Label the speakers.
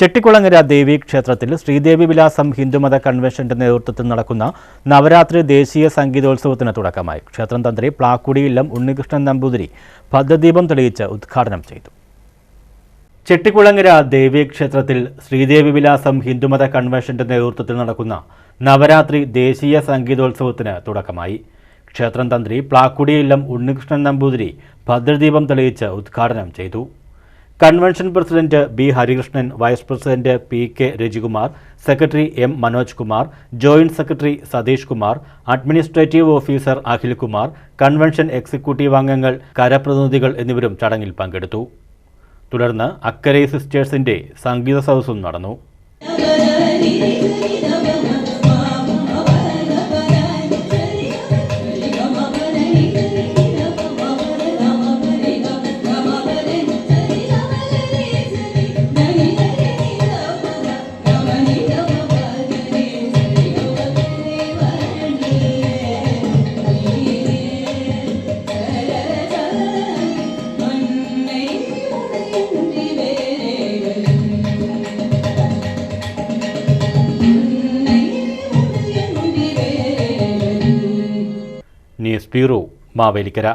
Speaker 1: ചെട്ടിക്കുളങ്ങര ദേവി ക്ഷേത്രത്തിൽ ശ്രീദേവി വിലാസം ഹിന്ദുമത കൺവെൻഷന്റെ നേതൃത്വത്തിൽ നടക്കുന്ന നവരാത്രി ദേശീയ സംഗീതോത്സവത്തിന് തുടക്കമായി. ക്ഷേത്രം തന്ത്രി പ്ലാക്കുടി ഇല്ലം ഉണ്ണികൃഷ്ണൻ നമ്പൂതിരി ഭദ്രദീപം തെളിയിച്ച് ഉദ്ഘാടനം ചെയ്തു. ചെട്ടിക്കുളങ്ങര ദേവി ക്ഷേത്രത്തിൽ ശ്രീദേവി വിലാസം ഹിന്ദുമത കൺവെൻഷന്റെ നേതൃത്വത്തിൽ നടക്കുന്ന നവരാത്രി ദേശീയ സംഗീതോത്സവത്തിന് തുടക്കമായി. ക്ഷേത്രം തന്ത്രി പ്ലാക്കുടി ഇല്ലം ഉണ്ണികൃഷ്ണൻ നമ്പൂതിരി ഭദ്രദീപം തെളിയിച്ച് ഉദ്ഘാടനം ചെയ്തു. Convention president B Harikrishnan vice president P K Rajikumar secretary M Manoj Kumar joint secretary Satheesh Kumar administrative officer Akhil Kumar convention executive അംഗങ്ങൾ കരപ്രതിനിധികൾ എന്നിവരും ചടങ്ങിൽ പങ്കെടുത്തു. തുടർന്ന് അക്കരെ സിസ്റ്റേഴ്സിന്റെ സംഗീത സദസ്സും നടന്നു. News bureau Mavelikkara